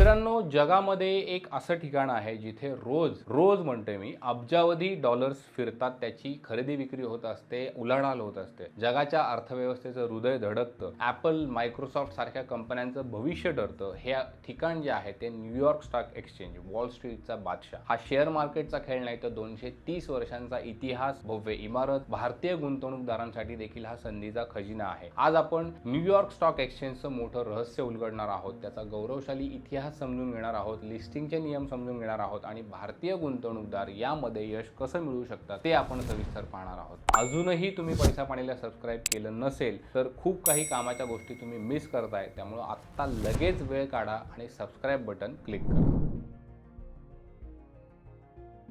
मित्रांनो जगामध्ये एक असं ठिकाण आहे जिथे रोज रोज म्हणते मी अब्जावधी डॉलर्स फिरतात त्याची खरेदी विक्री होत असते उलाढाल होत असते. जगाच्या अर्थव्यवस्थेचं हृदय धडकतं. ॲपल मायक्रोसॉफ्ट सारख्या कंपन्यांचं भविष्य ठरतं. हे ठिकाण जे आहे ते New York stock exchange Wall स्ट्रीटचा बादशाह. हा शेअर मार्केटचा खेळ नाही तर दोनशे तीस वर्षांचा इतिहास भव्य इमारत भारतीय गुंतवणूकदारांसाठी देखील हा संधीचा खजिना आहे. आज आपण न्यूयॉर्क स्टॉक एक्सचेंजचं मोठं रहस्य उलगडणार आहोत. त्याचा गौरवशाली इतिहास समजून घेणार आहोत लिस्टिंगचे नियम समजून घेणार आहोत आणि भारतीय गुंतवणूकदार यामध्ये यश कसं मिळू शकतात ते आपण सविस्तर पाहणार आहोत. अजूनही तुम्ही पैसा पाणीला सबस्क्राईब केलं नसेल तर खूप काही कामाच्या गोष्टी तुम्ही मिस करताय त्यामुळं आत्ता लगेच वेळ काढा आणि सबस्क्राईब बटन क्लिक करा.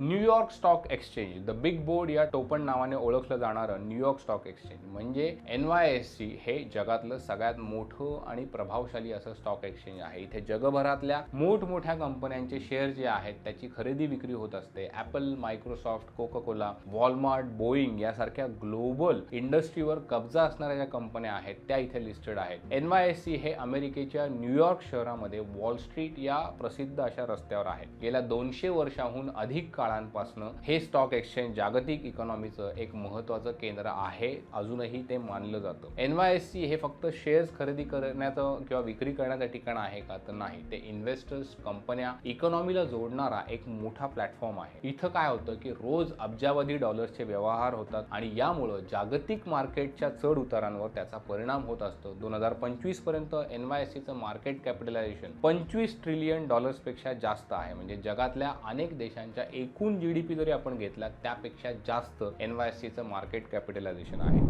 New York stock exchange the big board या टोपण नावाने ओळखलं जाणारं न्यूयॉर्क स्टॉक एक्सचेंज म्हणजे एन वाय एस सी हे जगातलं सगळ्यात मोठं आणि प्रभावशाली असं स्टॉक एक्सचेंज आहे. इथे जगभरातल्या मोठमोठ्या कंपन्यांचे शेअर जे आहेत त्याची खरेदी विक्री होत असते. Apple Microsoft Coca Cola Walmart Boeing यासारख्या ग्लोबल इंडस्ट्रीवर कब्जा असणाऱ्या ज्या कंपन्या आहेत त्या इथे लिस्टेड आहेत. एन वाय एस सी हे अमेरिकेच्या न्यूयॉर्क शहरामध्ये वॉल स्ट्रीट या प्रसिद्ध अशा रस्त्यावर आहे गेल्या दोनशे वर्षाहून अधिक काळांपासून हे स्टॉक एक्सचेंज जागतिक इकॉनॉमीचं एक महत्वाचं केंद्र आहे अजूनही ते मानलं जातं. एन वाय एस सी हे फक्त शेअर्स खरेदी करण्याचं किंवा विक्री करण्याचं ठिकाण आहे का तर नाही. ते इन्व्हेस्टर्स कंपन्या इकॉनॉमीला जोडणारा एक मोठा प्लॅटफॉर्म आहे. इथं काय होतं की रोज अब्जावधी डॉलर्सचे व्यवहार होतात आणि यामुळं जागतिक मार्केटच्या चढ उतारांवर त्याचा परिणाम होत असतो. दोन हजार पंचवीसपर्यंत एनवायएससीचं मार्केट कॅपिटलायझेशन पंचवीस ट्रिलियन डॉलर्सपेक्षा जास्त आहे. म्हणजे जगातल्या अनेक देशांच्या एक एकूण जी डी पी जरी आपण घेतला त्यापेक्षा जास्त एन वाय सीचं मार्केट कॅपिटलायझेशन आहे.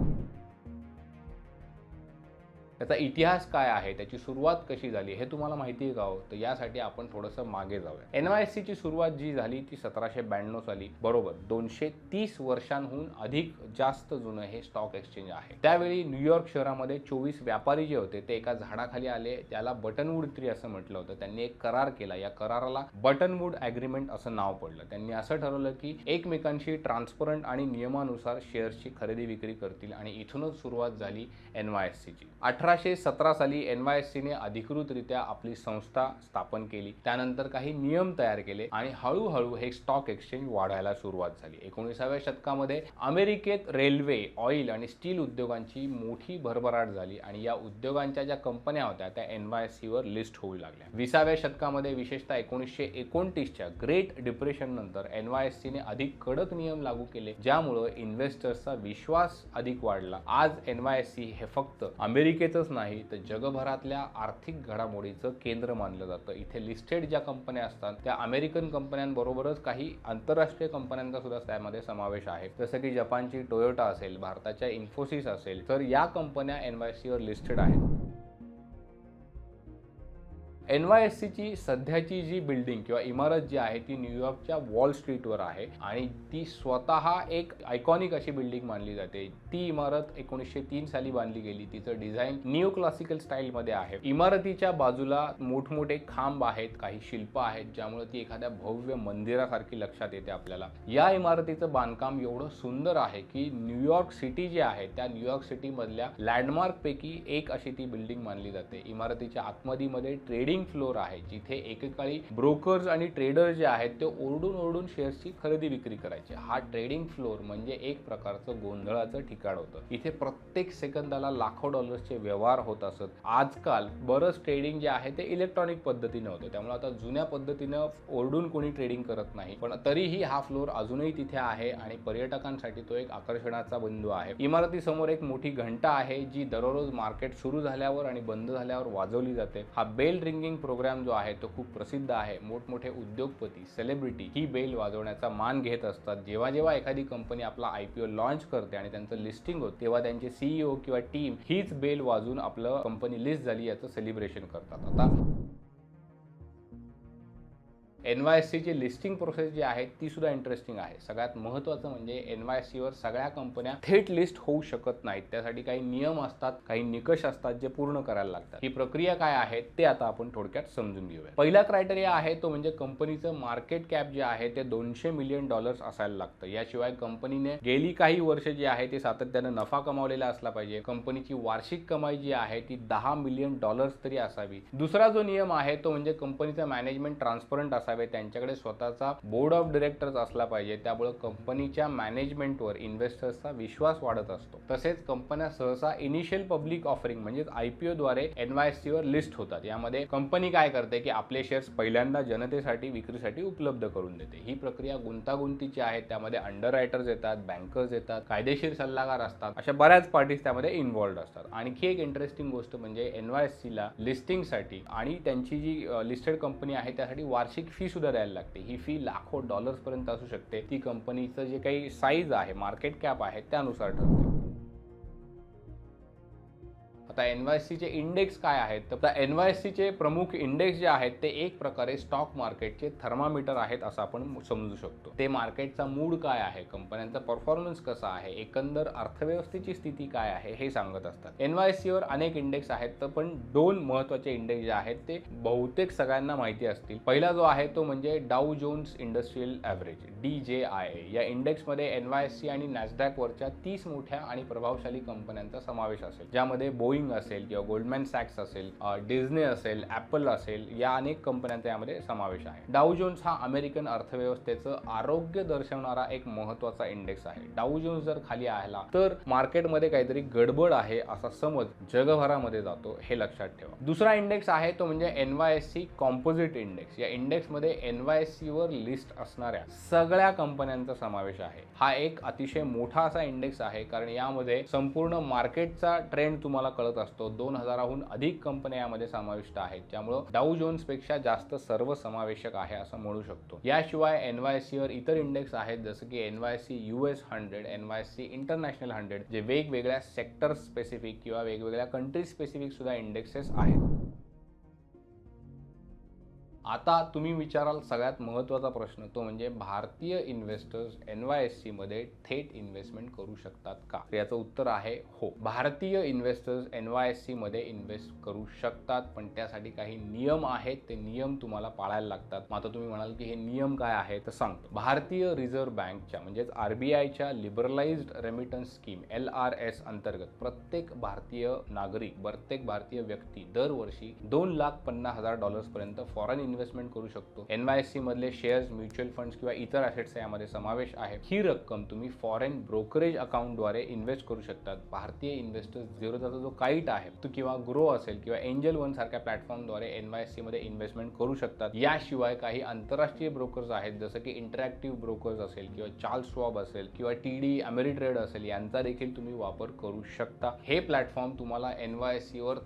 त्याचा इतिहास काय आहे? त्याची सुरुवात कशी झाली? हे तुम्हाला माहिती आहे का हो? तर यासाठी आपण थोडंसं मागे जाऊया. एन वाय एस सीची सुरुवात जी झाली ती सतराशे ब्याण्णव साली. बरोबर. दोनशे तीस वर्षांहून अधिक जास्त जुनं हे स्टॉक एक्सचेंज आहे. त्यावेळी न्यूयॉर्क शहरामध्ये चोवीस व्यापारी जे होते ते एका झाडाखाली आले. त्याला बटनवूड ट्री असं म्हटलं होतं. त्यांनी एक करार केला. या कराराला बटनवूड ॲग्रीमेंट असं नाव पडलं. त्यांनी असं ठरवलं की एकमेकांशी ट्रान्सपरंट आणि नियमानुसार शेअर्सची खरेदी विक्री करतील आणि इथूनच सुरुवात झाली एन वाय एस सीची अठराशे सतरा साली एन वाय एस सीने अधिकृतरित्या आपली संस्था स्थापन केली. त्यानंतर काही नियम तयार केले आणि हळूहळू हे स्टॉक एक्सचेंज वाढायला सुरुवात झाली. एकोणीसाव्या शतकामध्ये अमेरिकेत रेल्वे ऑइल आणि स्टील उद्योगांची मोठी भरभराट झाली आणि या उद्योगांच्या ज्या कंपन्या होत्या त्या एन वाय एस सीवर लिस्ट होऊ लागल्या. विसाव्या शतकामध्ये विशेषतः एकोणीसशे एकोणतीसच्या ग्रेट डिप्रेशन नंतर एन वाय एस सीने अधिक कडक नियम लागू केले ज्यामुळं इन्व्हेस्टर्सचा विश्वास अधिक वाढला. आज एन वाय एस सी हे फक्त अमेरिकेचं अमेरिकेतच नाही. तर जगभरातल्या आर्थिक घडामोडीचं केंद्र मानलं जातं. इथे लिस्टेड ज्या कंपन्या असतात त्या अमेरिकन कंपन्यांबरोबरच काही आंतरराष्ट्रीय कंपन्यांचा सुद्धा त्यामध्ये समावेश आहे. जसं की जपानची टोयोटा असेल भारताच्या इन्फोसिस असेल तर या कंपन्या एनवायसीवर लिस्टेड आहेत. एन वाय एस सीची सध्याची जी बिल्डिंग किंवा इमारत जी आहे ती न्यूयॉर्कच्या वॉल स्ट्रीटवर आहे आणि ती स्वतः एक आयकॉनिक अशी बिल्डिंग मानली जाते. ती इमारत एकोणीसशे तीन साली बांधली गेली. तिचं डिझाईन न्यू क्लासिकल स्टाईलमध्ये आहे. इमारतीच्या बाजूला मोठमोठे खांब आहेत काही शिल्प आहेत ज्यामुळे ती एखाद्या भव्य मंदिरासारखी लक्षात येते आपल्याला. या इमारतीचं बांधकाम एवढं सुंदर आहे की न्यूयॉर्क सिटी जी आहे त्या न्यूयॉर्क सिटीमधल्या लँडमार्कपैकी एक अशी ती बिल्डिंग मानली जाते. इमारतीच्या आतमधीमध्ये ट्रेडिंग फ्लोर आहे जिथे एकेकाळी ब्रोकर्स आणि ट्रेडर जे आहेत ते ओरडून ओरडून शेअर्सची खरेदी विक्री करायचे. हा ट्रेडिंग फ्लोर म्हणजे एक प्रकारचं गोंधळाचं ठिकाण होतं. इथे प्रत्येक सेकंदाला लाखो डॉलर्सचे व्यवहार होत असत. आजकाल बरंच ट्रेडिंग जे आहे ते इलेक्ट्रॉनिक पद्धतीने होतं. त्यामुळे आता जुन्या पद्धतीनं ओरडून कोणी ट्रेडिंग करत नाही. पण तरीही हा फ्लोर अजूनही तिथे आहे आणि पर्यटकांसाठी तो एक आकर्षणाचा बिंदू आहे. इमारतीसमोर एक मोठी घंटा आहे जी दररोज मार्केट सुरू झाल्यावर आणि बंद झाल्यावर वाजवली जाते. हा बेल रिंग सिंगिंग प्रोग्राम जो आहे तो खूप प्रसिद्ध आहे. मोठमोठे उद्योगपती सेलिब्रिटी ही बेल वाजवण्याचा मान घेत असतात. जेव्हा जेव्हा एखादी कंपनी आपला आय पी ओ लॉन्च करते आणि त्यांचं लिस्टिंग होतं तेव्हा त्यांचे सीईओ किंवा टीम हीच बेल वाजून आपलं कंपनी लिस्ट झाली याचं सेलिब्रेशन करतात. आता एन वाय एस सीची लिस्टिंग प्रोसेस जी आहे ती सुद्धा इंटरेस्टिंग आहे. सगळ्यात महत्त्वाचं म्हणजे एन वाय एस सीवर सगळ्या कंपन्या थेट लिस्ट होऊ शकत नाहीत. त्यासाठी काही नियम असतात काही निकष असतात जे पूर्ण करायला लागतात. ही प्रक्रिया काय आहे ते आता आपण थोडक्यात समजून घेऊया. पहिला क्रायटेरिया आहे तो म्हणजे कंपनीचं मार्केट कॅप जे आहे ते दोनशे मिलियन डॉलर्स असायला लागतं. याशिवाय कंपनीने गेली काही वर्ष जी आहे ते सातत्यानं नफा कमावलेला असला पाहिजे. कंपनीची वार्षिक कमाई जी आहे ती दहा मिलियन डॉलर्स तरी असावी. दुसरा जो नियम आहे तो म्हणजे कंपनीचं मॅनेजमेंट ट्रान्सपरंट असावे त्यांच्याकडे स्वतःचा बोर्ड ऑफ डिरेक्टर्स असला पाहिजे. त्यामुळे कंपनीच्या मॅनेजमेंटवर इन्व्हेस्टर्सचा विश्वास वाढत असतो. तसेच कंपन्या सहसा इनिशियल पब्लिक ऑफरिंग म्हणजेच आयपीओ द्वारे एनवायसी वर लिस्ट होतात. यामध्ये कंपनी काय करते की आपले शेअर्स पहिल्यांदा जनतेसाठी विक्रीसाठी उपलब्ध करून देते. ही प्रक्रिया गुंतागुंतीची आहे. त्यामध्ये अंडर रायटर्स येतात बँकर्स येतात कायदेशीर सल्लागार असतात. अशा बऱ्याच पार्टीज त्यामध्ये इन्व्हॉल्ड असतात. आणखी एक इंटरेस्टिंग गोष्ट म्हणजे एनवायसीला लिस्टिंगसाठी आणि त्यांची जी लिस्टेड कंपनी आहे त्यासाठी वार्षिक फी फी सुद्धा द्यायला लागते. ही फी लाखो डॉलर्सपर्यंत असू शकते. ती कंपनीचं जे काही साईज आहे मार्केट कॅप आहे त्यानुसार ठरते. आता एन वाय सीचे इंडेक्स काय आहेत? तर एन वाय सीचे प्रमुख इंडेक्स जे आहेत ते एक प्रकारे स्टॉक मार्केटचे थर्मामीटर आहेत असं आपण समजू शकतो. ते मार्केटचा मूड काय आहे? कंपन्यांचा परफॉर्मन्स कसा आहे? एकंदर अर्थव्यवस्थेची स्थिती काय आहे? हे सांगत असतात. एन वाय सीवर अनेक इंडेक्स आहेत तर पण दोन महत्त्वाचे इंडेक्स जे आहेत ते बहुतेक सगळ्यांना माहिती असतील. पहिला जो आहे तो म्हणजे Dow Jones industrial average D J I A या इंडेक्समध्ये एन वाय सी आणि नॅसडॅकवरच्या तीस मोठ्या आणि प्रभावशाली कंपन्यांचा समावेश असेल ज्यामध्ये बोईंग असेल किंवा गोल्डमॅन सॅक्स असेल डिझने असेल ॲपल असेल या अनेक कंपन्यांचा यामध्ये समावेश आहे. डाऊ जोन्स हा अमेरिकन अर्थव्यवस्थेचं आरोग्य दर्शवणारा एक महत्त्वाचा इंडेक्स आहे. डाऊ जोन्स जर खाली आला तर मार्केटमध्ये काहीतरी गडबड आहे असा समज जगभरामध्ये जातो हे लक्षात ठेवा. दुसरा इंडेक्स आहे तो म्हणजे एनवायएससी कॉम्पोजिट इंडेक्स या इंडेक्समध्ये एन वाय लिस्ट असणाऱ्या सगळ्या कंपन्यांचा समावेश आहे. हा एक अतिशय मोठा असा इंडेक्स आहे कारण यामध्ये संपूर्ण मार्केटचा ट्रेंड तुम्हाला कळत असतो. दोन हजाराहून अधिक कंपन्या यामध्ये समाविष्ट आहेत. त्यामुळं डाऊ जोन्सपेक्षा जास्त सर्वसमावेशक आहे असं म्हणू शकतो. याशिवाय एनवायसी वर इतर इंडेक्स आहेत जसं की NYC Y U S hundred NYC international hundred जे वेगवेगळ्या सेक्टर स्पेसिफिक किंवा वेगवेगळ्या कंट्री स्पेसिफिक सुद्धा इंडेक्सेस आहेत. आता तुम्ही विचाराल सगळ्यात महत्त्वाचा प्रश्न तो म्हणजे भारतीय इन्व्हेस्टर्स एन वाय एस सीमध्ये थेट इन्व्हेस्टमेंट करू शकतात का? याचं उत्तर आहे हो. भारतीय इन्व्हेस्टर्स एन वाय एस सीमध्ये इन्व्हेस्ट करू शकतात पण त्यासाठी काही नियम आहेत. ते नियम तुम्हाला पाळायला लागतात. मग आता तुम्ही म्हणाल की हे नियम काय आहे? तर सांगतो. भारतीय रिझर्व्ह बँकच्या म्हणजेच आरबीआयच्या liberalised remittance scheme L R S अंतर्गत प्रत्येक भारतीय नागरिक प्रत्येक भारतीय व्यक्ती दरवर्षी दोन लाख पन्नास हजार डॉलर्सपर्यंत फॉरेन इन्व्हेस्टमेंट करू शकतो. एन वाय सी मधले शेअर्स म्युच्युअल फंड्स किंवा इतर ॲसेट्स यामध्ये समावेश आहे. ही रक्कम तुम्ही फॉरेन ब्रोकरेज अकाउंटद्वारे इन्व्हेस्ट करू शकतात. भारतीय इन्व्हेस्टर्स झिरोचा जो काईट आहे तो किंवा ग्रो असेल किंवा एंजल वन सारख्या प्लॅटफॉर्मद्वारे एन वाय सी मध्ये इन्व्हेस्टमेंट करू शकतात. याशिवाय काही आंतरराष्ट्रीय ब्रोकर्स आहेत जसं की इंटरॅक्टिव्ह ब्रोकर्स असेल किंवा चार्ल्स स्वॉब असेल किंवा टी डी अमेरिट्रेड असेल यांचा देखील तुम्ही वापर करू शकता. हे प्लॅटफॉर्म तुम्हाला एन वाय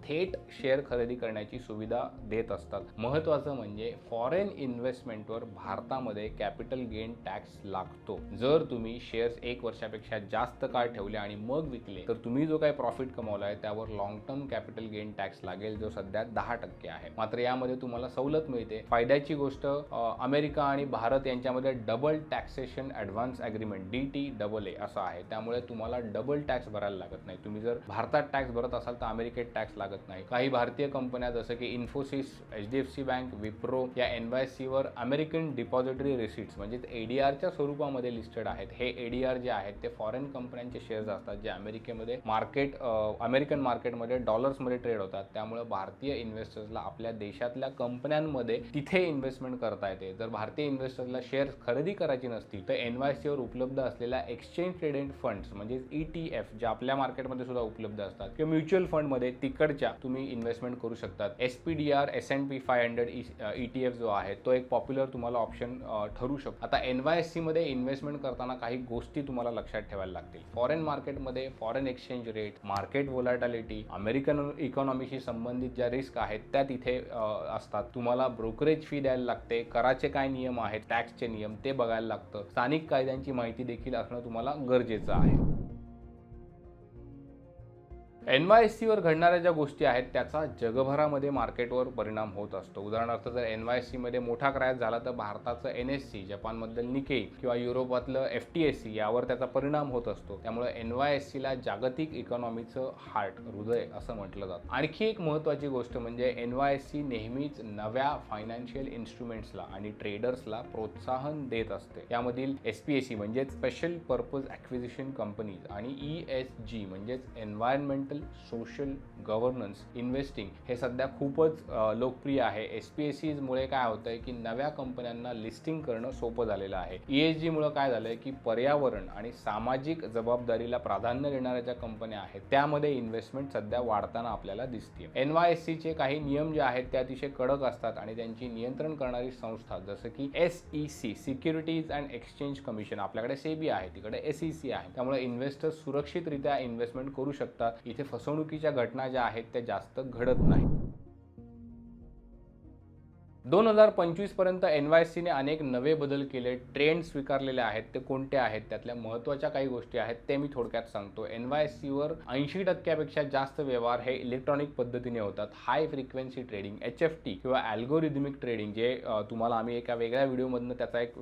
थेट शेअर खरेदी करण्याची सुविधा देत असतात. महत्त्वाचं म्हणजे म्हणजे फॉरेन इन्व्हेस्टमेंटवर भारतामध्ये कॅपिटल गेन टॅक्स लागतो. जर तुम्ही शेअर्स एक वर्षापेक्षा जास्त काळ ठेवले आणि मग विकले तर तुम्ही जो काही प्रॉफिट कमावला आहे त्यावर long term capital gain tax लागेल जो सध्या दहा टक्के आहे. मात्र यामध्ये तुम्हाला सवलत मिळते. फायद्याची गोष्ट अमेरिका आणि भारत यांच्यामध्ये double taxation advance agreement D T double A असं आहे. त्यामुळे तुम्हाला डबल टॅक्स भरायला लागत नाही. तुम्ही जर भारतात टॅक्स भरत असाल तर अमेरिकेत टॅक्स लागत नाही. काही भारतीय कंपन्या जसं की Infosys H D F C bank Wipro या एन वाय सीवर अमेरिकन डिपॉझिटरी रिसिट्स म्हणजेच एडीआरच्या स्वरूपामध्ये लिस्टेड आहेत. हे एडीआर जे आहेत ते फॉरेन कंपन्यांचे शेअर्स असतात जे अमेरिकेमध्ये मार्केट अमेरिकन मार्केटमध्ये डॉलर्समध्ये ट्रेड होतात. त्यामुळे भारतीय इन्व्हेस्टर्सला आपल्या देशातल्या कंपन्यांमध्ये तिथे इन्व्हेस्टमेंट करता येते. जर भारतीय इन्व्हेस्टर्सला शेअर्स खरेदी करायची नसतील तर एन वाय सीवर उपलब्ध असलेल्या एक्सचेंज ट्रेडेड फंड्स म्हणजेच ई टी एफ ज्या आपल्या मार्केटमध्ये सुद्धा उपलब्ध असतात किंवा म्युच्युअल फंडमध्ये तिकडच्या तुम्ही इन्व्हेस्टमेंट करू शकतात. S P D R S N P five hundred E T F जो आहे तो एक पॉप्युलर तुम्हाला ऑप्शन ठरू शकतो. आता एन वाय एस सीमध्ये इन्व्हेस्टमेंट करताना काही गोष्टी तुम्हाला लक्षात ठेवायला लागतील. फॉरेन मार्केटमध्ये foreign exchange rate market volatility American इकॉनॉमीशी संबंधित ज्या रिस्क आहेत त्या तिथे असतात. तुम्हाला ब्रोकरेज फी द्यायला लागते कराचे काय नियम आहेत टॅक्सचे नियम ते बघायला लागतं. स्थानिक कायद्यांची माहिती देखील असणं तुम्हाला गरजेचं आहे. एन वाय एस सीवर घडणाऱ्या ज्या गोष्टी आहेत त्याचा जगभरामध्ये मार्केटवर परिणाम होत असतो. उदाहरणार्थ जर एन वाय एस सीमध्ये मोठा क्रॅश झाला तर भारताचं एन एस सी जपानमधलं निके किंवा युरोपातलं एफ टी एस सी यावर त्याचा परिणाम होत असतो. त्यामुळे एन वाय एस सीला जागतिक इकॉनॉमीचं हार्ट हृदय असं म्हटलं जातं. आणखी एक महत्त्वाची गोष्ट म्हणजे एन वाय एस सी नेहमीच नव्या फायनान्शियल इन्स्ट्रुमेंट्सला आणि ट्रेडर्सला प्रोत्साहन देत असते. यामधील एस पी एस सी म्हणजेच स्पेशल पर्पज ॲक्विजिशन कंपनीज आणि ई एस जी म्हणजेच एन्व्हायरमेंटल सोशल गव्हर्नन्स इन्व्हेस्टिंग हे सध्या खूपच लोकप्रिय आहे. एस पी एस सीजमुळे काय होतं आहे की नव्या कंपन्यांना लिस्टिंग करणं सोपं झालेलं आहे. ई एस जीमुळं काय झालं आहे की पर्यावरण आणि सामाजिक जबाबदारीला प्राधान्य देणाऱ्या ज्या कंपन्या आहेत त्यामध्ये इन्व्हेस्टमेंट सध्या वाढताना आपल्याला दिसते एन वाय एस सीचे काही नियम जे आहेत ते अतिशय कडक असतात आणि त्यांची नियंत्रण करणारी संस्था जसं की S E C securities and exchange commission आपल्याकडे सेबी आहे तिकडे एस ई सी आहे. त्यामुळे इन्व्हेस्टर्स सुरक्षितरित्या इन्व्हेस्टमेंट करू शकतात. इथे फसवणुकीच्या घटना ज्या आहेत त्या जास्त घडत नाही दोन हजार पंचवीसपर्यंत एन वाय सीने अनेक नवे बदल केले ट्रेंड स्वीकारलेले आहेत ते कोणते आहेत त्यातल्या महत्त्वाच्या काही गोष्टी आहेत ते मी थोडक्यात सांगतो. एन वाय सीवर ऐंशी टक्क्यापेक्षा जास्त व्यवहार हे इलेक्ट्रॉनिक पद्धतीने होतात. High frequency trading H F T किंवा अल्गोरिदमिक ट्रेडिंग जे तुम्हाला आम्ही एका वेगळ्या व्हिडिओमधनं त्याचा एक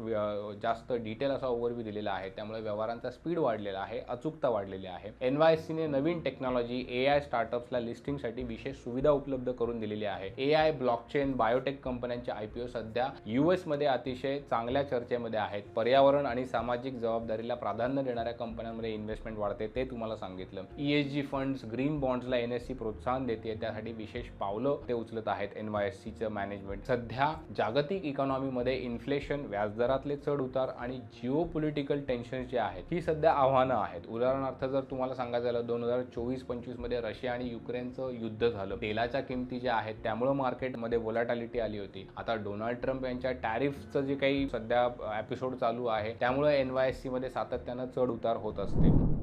जास्त डिटेल असा ओव्हरव्ह्यू दिलेला आहे. त्यामुळे व्यवहारांचा स्पीड वाढलेला आहे अचूकता वाढलेली आहे. एन वाय सीने नवीन टेक्नॉलॉजी ए आय स्टार्टअप्सला लिस्टिंगसाठी विशेष सुविधा उपलब्ध करून दिलेली आहे. ए आय ब्लॉकचेन बायोटेक कंपन्या कंपन्यांचे आय पी ओ सध्या यू अतिशय चांगल्या चर्चेमध्ये आहेत. पर्यावरण आणि सामाजिक जबाबदारीला प्राधान्य देणाऱ्या कंपन्यांमध्ये इन्व्हेस्टमेंट वाढते ते तुम्हाला सांगितलं. E S G funds green बॉन्ड्सला N S C प्रोत्साहन देते त्यासाठी विशेष पावलं ते उचलत आहेत. एनवायएससीचं एस सीचं मॅनेजमेंट सध्या जागतिक इकॉनॉमीमध्ये इन्फ्लेशन व्याजदरातले चढ उतार आणि जिओ पॉलिटिकल टेन्शन जे आहेत ही सध्या आव्हानं आहेत. उदाहरणार्थ जर तुम्हाला सांगायचं झालं दोन हजार चोवीस पंचवीसमध्ये रशिया आणि युक्रेनचं युद्ध झालं. तेलाच्या किमती ज्या आहेत त्यामुळं मार्केटमध्ये वोलाटालिटी आली होती. आता डोनाल्ड ट्रम्प यांच्या टॅरिफचं जे काही सध्या एपिसोड चालू आहे त्यामुळे एन वाय एस सीमध्ये सातत्यानं चढ उतार होत असते.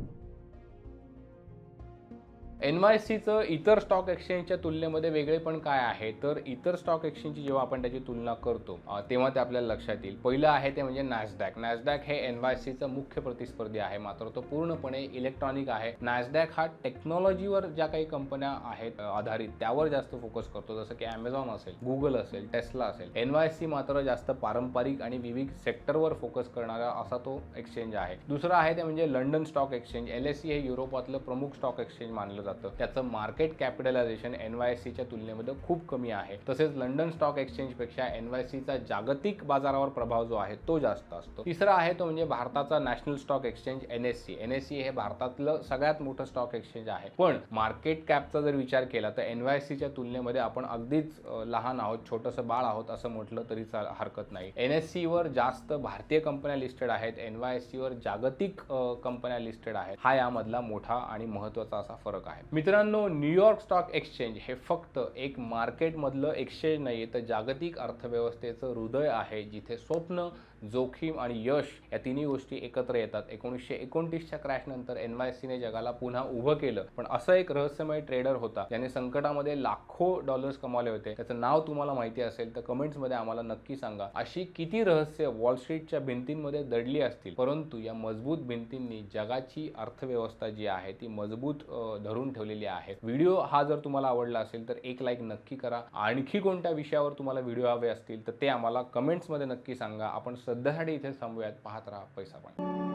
एन वाय सीचं इतर स्टॉक एक्सचेंजच्या तुलनेमध्ये वेगळे पण काय आहे? तर इतर स्टॉक एक्सचेंजची जेव्हा आपण त्याची तुलना करतो तेव्हा ते आपल्याला लक्षात येईल. पहिलं आहे ते म्हणजे नॅसडॅक. नॅसडॅक हे एन वाय सीचं मुख्य प्रतिस्पर्धी आहे मात्र तो पूर्णपणे इलेक्ट्रॉनिक आहे. नॅसडॅक हा टेक्नॉलॉजीवर ज्या काही कंपन्या आहेत आधारित त्यावर जास्त फोकस करतो. जसं की ॲमेझॉन असेल गुगल असेल टेस्ला असेल. एन वाय सी मात्र जास्त पारंपरिक आणि विविध सेक्टरवर फोकस करणारा असा तो एक्सचेंज आहे. दुसरं आहे ते म्हणजे London stock exchange. L S C हे युरोपातलं प्रमुख स्टॉक एक्सचेंज मानलं जातं. त्याचं मार्केट कॅपिटलायझेशन एन वाय सीच्या तुलनेमध्ये खूप कमी आहे. तसेच लंडन स्टॉक एक्सचेंजपेक्षा एन वाय सीचा जागतिक बाजारावर प्रभाव जो आहे तो जास्त असतो. तिसरा आहे तो म्हणजे भारताचा national stock exchange N S C N S C हे भारतातलं सगळ्यात मोठं स्टॉक एक्सचेंज आहे. पण मार्केट कॅपचा जर विचार केला तर एन वाय सीच्या तुलनेमध्ये आपण अगदीच लहान आहोत छोटंसं बाळ आहोत असं म्हटलं तरी हरकत नाही. एन एस सीवर जास्त भारतीय कंपन्या लिस्टेड आहेत. एन वाय सीवर जागतिक कंपन्या लिस्टेड आहेत. हा यामधला मोठा आणि महत्त्वाचा असा फरक आहे. मित्रांनो न्यूयॉर्क स्टॉक एक्सचेंज हे फक्त एक मार्केटमधलं एक्सचेंज नाही तर जागतिक अर्थव्यवस्थेचं हृदय आहे जिथे स्वप्न जोखीम आणि यश या तिन्ही गोष्टी एकत्र येतात. एकोणीसशे एकोणतीसच्या क्रॅशनंतर एन वाय सीने जगाला पुन्हा उभं केलं. पण असं एक रहस्यमय ट्रेडर होता ज्याने संकटामध्ये लाखो डॉलर्स कमावले होते. त्याचं नाव तुम्हाला माहिती असेल तर कमेंट्समध्ये आम्हाला नक्की सांगा. अशी किती रहस्य वॉल स्ट्रीटच्या भिंतींमध्ये दडली असतील? परंतु या मजबूत भिंतींनी जगाची अर्थव्यवस्था जी आहे ती मजबूत धरून ठेवलेली आहे. व्हिडिओ हा जर तुम्हाला आवडला असेल तर एक लाईक नक्की करा. आणखी कोणत्या विषयावर तुम्हाला व्हिडिओ हवे असतील तर ते आम्हाला कमेंट्समध्ये नक्की सांगा. आपण सध्यासाठी इथे थांबूयात. पाहत राहा पैसा पण.